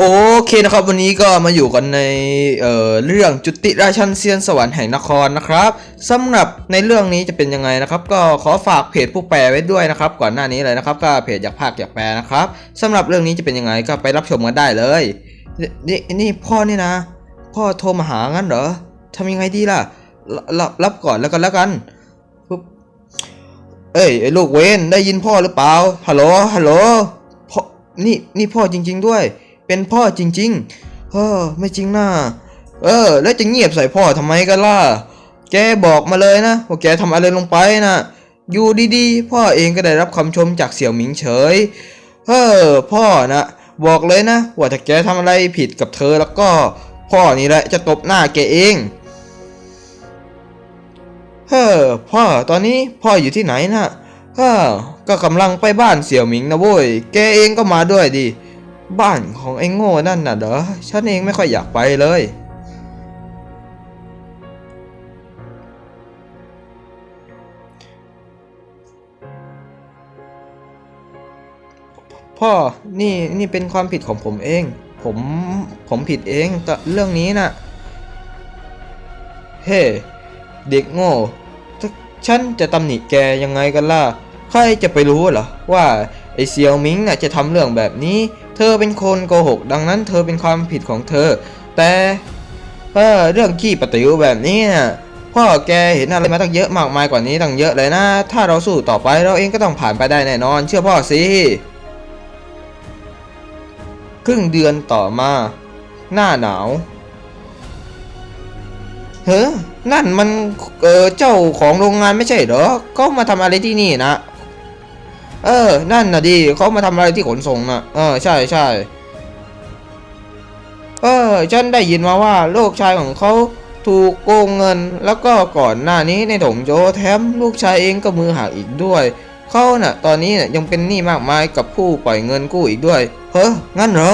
โอเคนะครับ วันนี้ก็มาอยู่กันในเเรื่องจุติราชันเซียนสวรรค์แห่งนครนะครับสำหรับในเรื่องนี้จะเป็นยังไงนะครับ ก็ขอฝากเพจผู้แปลไว้ด้วยนะครับ ก่อนหน้านี้เลยนะครับก็เพจอยากภาคอยากแปลนะครับสำหรับเรื่องนี้จะเป็นยังไงก็ไปรับชมกันได้เลยนี่นี่พ่อนี่นะ พ่อโทรมาหางั้นเหรอทำยังไงดีล่ะรรับรับก่อนแล้วกันแล้วกันปุ๊บเอ้ยไอ้ลูกเวนได้ยินพ่อหรือเปล่าฮัลโหลฮัลโหลพ่อนี่นี่พ่อจริง ๆด้วย เป็นพ่อจริง ๆ เออ ไม่จริงนะเออ แล้วจะเงียบใส่พ่อทำไมกันล่ะ แกบอกมาเลยนะว่าแกทำอะไรลงไปนะอยู่ดีๆ พ่อเองก็ได้รับคำชมจากเสี่ยวหมิงเฉย เออ พ่อนะบอกเลยนะ ว่าถ้าแกทำอะไรผิดกับเธอแล้วก็ พ่อนี่แหละจะตบหน้าแกเอง เฮ้อพ่อตอนนี้พ่ออยู่ที่ไหนนะเฮ้อก็กำลังไปบ้านเสี่ยวหมิงนะโว้ย แกเองก็มาด้วยดิ บ้านของไอ้โง่นั่นน่ะเด้อฉันเองไม่ค่อยอยากไปเลย พ่อ นี่ นี่เป็นความผิดของผมเอง ผม ผมผิดเองแต่เรื่องนี้น่ะ เฮ้เด็กโง่ถ้าฉันจะตำหนิแกยังไงกันล่ะ ใครจะไปรู้เหรอว่าไอเซียวมิงน่ะจะทำเรื่องแบบนี้ เธอเป็นคนโกหก ดังนั้นเธอเป็นความผิดของเธอ แต่เออเรื่องขี้ปะติวแบบนี้นะพ่อแกเห็นอะไรมาตั้งเยอะมากมายกว่านี้ตั้งเยอะเลยนะ ถ้าเราสู้ต่อไปเราเองก็ต้องผ่านไปได้แน่นอน เชื่อพ่อสิครึ่งเดือนต่อมา หน้าหนาวเฮ้ยนั่นมันเออเจ้าของโรงงานไม่ใช่เหรอเขามาทำอะไรที่นี่นะ เออ นั่นน่ะดิเขามาทำอะไรที่ขนส่งนะเออ ใช่ใช่เออ ฉันได้ยินมาว่าลูกชายของเขาถูกโกงเงิน แล้วก็ก่อนหน้านี้ในถงโจแถมลูกชายเองก็มือหักอีกด้วย เขาน่ะ ตอนนี้น่ะยังเป็นหนี้มากมายกับผู้ปล่อยเงินกู้อีกด้วย เฮ้ยงั้นเหรอ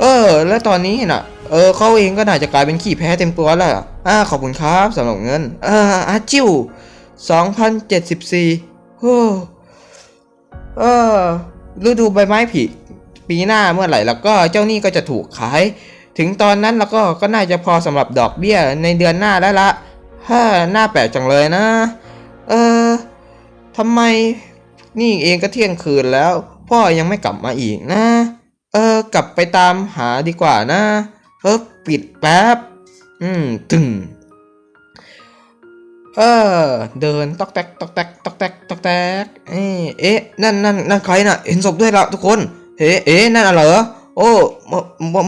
เออ แล้วตอนนี้น่ะ เออเขาเองก็น่าจะกลายเป็นขี้แพ้เต็มตัวแล้วอะอ่าขอบคุณครับสำหรับเงิน เอออาจิวสองพันเจ็ดสิบสี่โอ้ เออฤดูใบไม้ผลิปีหน้าเมื่อไหร่แล้วก็เจ้าหนี้ก็จะถูกขาย ถึงตอนนั้นแล้วก็ก็น่าจะพอสำหรับดอกเบี้ยในเดือนหน้าได้ละฮ่าหน่าแปลกจังเลยนะ เออทำไมนี่เองก็เที่ยงคืนแล้ว พ่อยังไม่กลับมาอีกนะ เออกลับไปตามหาดีกว่านะเออปิดแป๊บ อืม ตึง เออ เดินตอกแตกตอกแตกตอกแตกตอกแตกเอ๊ะเอ๊ะนั่นนั่นนั่นใครน่ะ เห็นศพด้วยละทุกคนเฮ้เอ๊ะนั่นอะไรเหรอโอ้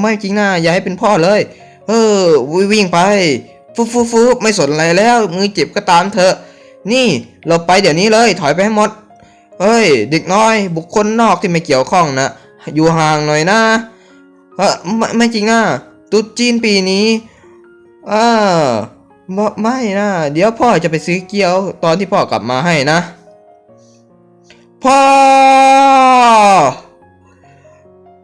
ไม่จริงนะอย่าให้เป็นพ่อเลย เออวิ่งไปฟุบฟุบฟุบไม่สนอะไรแล้วมือเจ็บก็ตามเถอะ นี่เราไปเดี๋ยวนี้เลยถอยไปให้หมดเฮ้ย เด็กน้อย บุคคลนอกที่ไม่เกี่ยวข้องนะอยู่ห่างหน่อยนะเออไม่ไม่จริงนะตุ๊จีนปีนี้อ่า ไม่ไม่นะ เดี๋ยวพ่อจะไปซื้อเกี๊ยวตอนที่พ่อกลับมาให้นะ พ่อ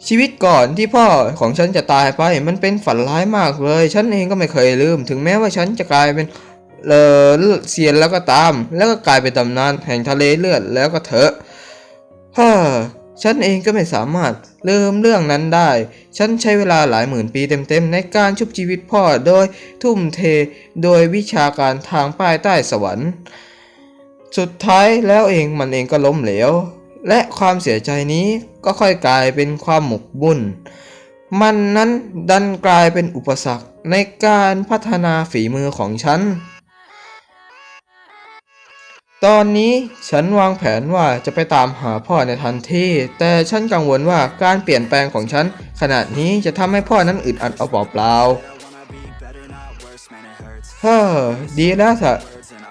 ชีวิตก่อนที่พ่อของฉันจะตายไป มันเป็นฝันร้ายมากเลย ฉันเองก็ไม่เคยลืม ถึงแม้ว่าฉันจะกลายเป็นเออเซียนแล้วก็ตาม แล้วก็กลายเป็นตำนานแห่งทะเลเลือดแล้วก็เถอะฮ่า ฉันเองก็ไม่สามารถลืมเรื่องนั้นได้ ฉันใช้เวลาหลายหมื่นปีเต็มๆ ในการชุบชีวิตพ่อโดยทุ่มเทโดยวิชาการทางป้ายใต้สวรรค์ สุดท้ายแล้วเองมันเองก็ล้มเหลว และความเสียใจนี้ก็ค่อยกลายเป็นความหมกบุ่นมันนั้นดันกลายเป็นอุปสรรคในการพัฒนาฝีมือของฉัน ตอนนี้ฉันวางแผนว่าจะไปตามหาพ่อในทันทีแต่ฉันกังวลว่าการเปลี่ยนแปลงของฉัน ขณะนี้จะทำให้พ่อนั้นอึดอัดเอาเปล่าๆเฮ้อดีแล้วเถอะ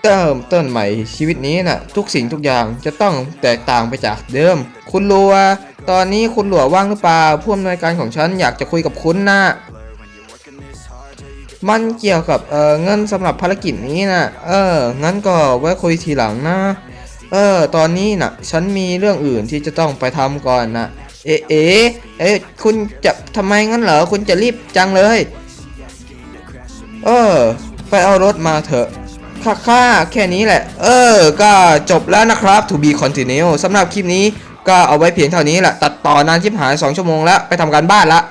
เริ่มต้นใหม่ชีวิตนี้น่ะ ทุกสิ่งทุกอย่างจะต้องแตกต่างไปจากเดิม คุณลัว ตอนนี้คุณหลัวว่างหรือเปล่าผู้อำนวยการของฉันอยากจะคุยกับคุณนะ มันเกี่ยวกับเออเงินสำหรับภารกิจนี้นะเอองั้นก็ไว้คุยทีหลังนะเออ ตอนนี้นะฉันมีเรื่องอื่นที่จะต้องไปทำก่อนนะเอ๊ะเอ๊ะเอ๊คุณจะทำไมงั้นเหรอคุณจะรีบจังเลย เออ ไปเอารถมาเถอะค่าค่าแค่นี้แหละ เออ ก็จบแล้วนะครับ to be continue สำหรับคลิปนี้ก็เอาไว้เพียงเท่านี้แหละ ตัดต่อนานชิบหาย 2 ชั่วโมงแล้ว ไปทำการบ้านละ